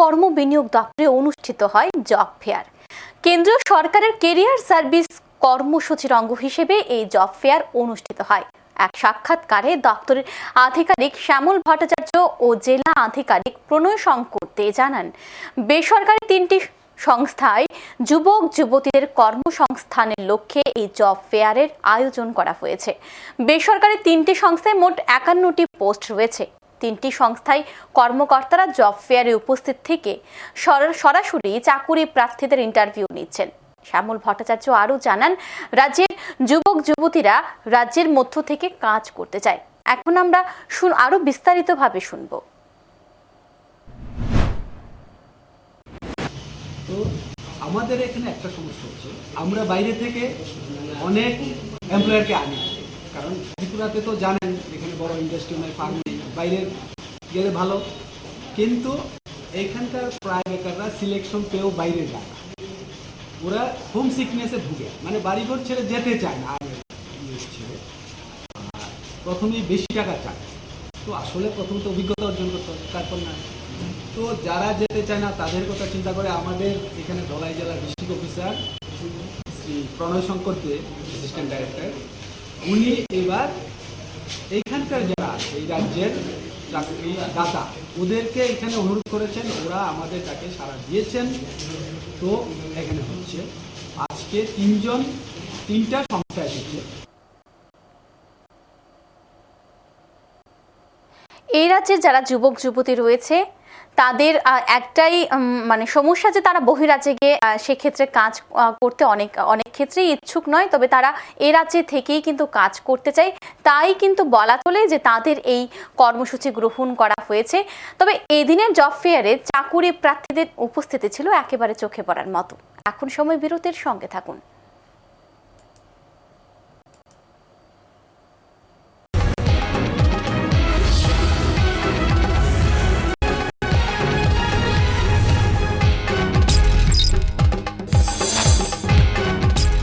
কর্ম বিনিয়োগ দপ্তরে অনুষ্ঠিত হয় জব ফেয়ার। কেন্দ্রীয় সরকারের কেরিয়ার সার্ভিস কর্মসূচির অঙ্গ হিসেবে এই জব ফেয়ার অনুষ্ঠিত হয়। এক সাক্ষাৎকারে দপ্তরের আধিকারিক শ্যামল ভট্টাচার্য ও জেলা আধিকারিক প্রণয় শঙ্কর দে জানান, বেসরকারি তিনটি সংস্থায় যুবক, যুবতীদের কর্মসংস্থানের লক্ষ্যে এই জব ফেয়ারের আয়োজন করা হয়েছে। বেসরকারি তিনটি সংস্থায় মোট একান্নটি পোস্ট রয়েছে। তিনটি সংস্থায় কর্মকর্তারা জব ফেয়ারে উপস্থিত থেকে সর- সরাসরি চাকুরি প্রার্থীদের ইন্টারভিউ নিচ্ছেন। শ্যামল ভট্টাচার্য আরও জানান, রাজ্যের যুবক, যুবতীরা রাজ্যের মধ্য থেকে কাজ করতে চায়। এখন আমরা শুন আরও বিস্তারিতভাবে শুনব। আমাদের এখানে একটা সমস্যা হচ্ছে। আমরা বাইরে থেকে অনেক এমপ্লয়ারকে আনি। কারণ ত্রিপুরাতে তো জানেন, এখানে বড় ইন্ডাস্ট্রি নয় ফার্ম বাইরে গেলে ভালো। কিন্তু এখানকার প্রায় বেকাররা সিলেকশন পেয়েও বাইরে যায়। ওরা হোম সিকনেসে ভুগে। মানে বাড়িঘর ছেড়ে যেতে চায় না। ছেড়ে প্রথমেই বেশি টাকা চায়। তো আসলে প্রথম তো অভিজ্ঞতা অর্জন করতে হবে, তারপর না। তো যারা যেতে চায় না, তাদের কথা চিন্তা করে আমাদের এখানে ধলাই জেলার district officer Shri Pranay Shankar Dey assistant director উনি এবার এইখানকার যারা এই রাজ্যের চাকরি দাতা, ওদেরকে এখানে অনুরোধ করেছেন, ওরা আমাদের তাকে সাড়া দিয়েছেন। তো এখানে হচ্ছে, আজকে তিনজন, তিনটা সংস্থা এসেছে। এই রাজ্যের যারা যুবক, যুবতী রয়েছে, তাদের একটাই মানে সমস্যা যে তারা বহিরাজ্যে গিয়ে সেক্ষেত্রে কাজ করতে অনেক অনেক ক্ষেত্রেই ইচ্ছুক নয়, তবে তারা এ রাজ্যে থেকেই কিন্তু কাজ করতে চায়। তাই কিন্তু বলা চলে যে তাদের এই কর্মসূচি গ্রহণ করা হয়েছে। তবে এদিনের জব ফেয়ারে চাকুরি প্রার্থীদের উপস্থিতি ছিল একেবারে চোখে পড়ার মতো। এখন সময় বিরতির সঙ্গে থাকুন।